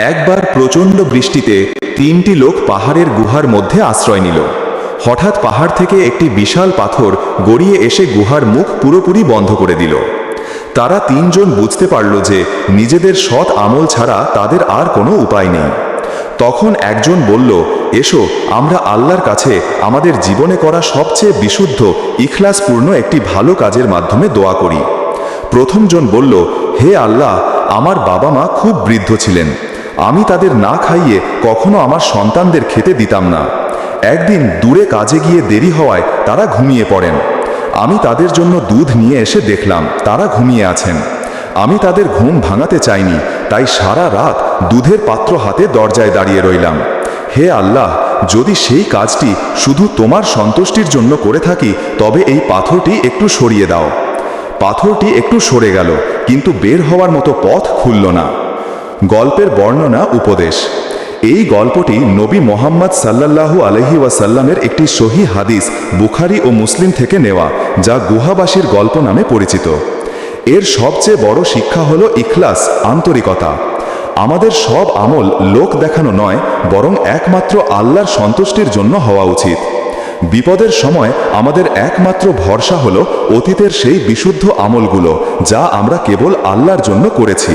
একবার প্রচণ্ড বৃষ্টিতে তিনটি লোক পাহাড়ের গুহার মধ্যে আশ্রয় নিল। হঠাৎ পাহাড় থেকে একটি বিশাল পাথর গড়িয়ে এসে গুহার মুখ পুরোপুরি বন্ধ করে দিল। তারা তিনজন বুঝতে পারল যে নিজেদের সৎ আমল ছাড়া তাদের আর কোনো উপায় নেই। তখন একজন বলল, এসো, আমরা আল্লাহর কাছে আমাদের জীবনে করা সবচেয়ে বিশুদ্ধ, ইখলাসপূর্ণ একটি ভালো কাজের মাধ্যমে দোয়া করি। প্রথমজন বলল, হে আল্লাহ, আমার বাবা মা খুব বৃদ্ধ ছিলেন। আমি তাদের না খাইয়ে কখনো আমার সন্তানদের খেতে দিতাম না। একদিন দূরে কাজে গিয়ে দেরি হওয়ায় তারা ঘুমিয়ে পড়েন। আমি তাদের জন্য দুধ নিয়ে এসে দেখলাম, তারা ঘুমিয়ে আছেন। আমি তাদের ঘুম ভাঙাতে চাইনি, তাই সারা রাত দুধের পাত্র হাতে দরজায় দাঁড়িয়ে রইলাম। হে আল্লাহ, যদি সেই কাজটি শুধু তোমার সন্তুষ্টির জন্য করে থাকি, তবে এই পাথরটি একটু সরিয়ে দাও। পাথরটি একটু সরে গেল, কিন্তু বের হওয়ার মতো পথ খুলল না। গল্পের বর্ণনা উপদেশ। এই গল্পটি নবী মোহাম্মদ সাল্লাল্লাহু আলহি ওয়াসাল্লামের একটি সহি হাদিস বুখারি ও মুসলিম থেকে নেওয়া, যা গুহাবাসীর গল্প নামে পরিচিত। এর সবচেয়ে বড় শিক্ষা হল ইখলাস, আন্তরিকতা। আমাদের সব আমল লোক দেখানো নয়, বরং একমাত্র আল্লাহর সন্তুষ্টির জন্য হওয়া উচিত। বিপদের সময় আমাদের একমাত্র ভরসা হল অতীতের সেই বিশুদ্ধ আমলগুলো, যা আমরা কেবল আল্লাহর জন্য করেছি।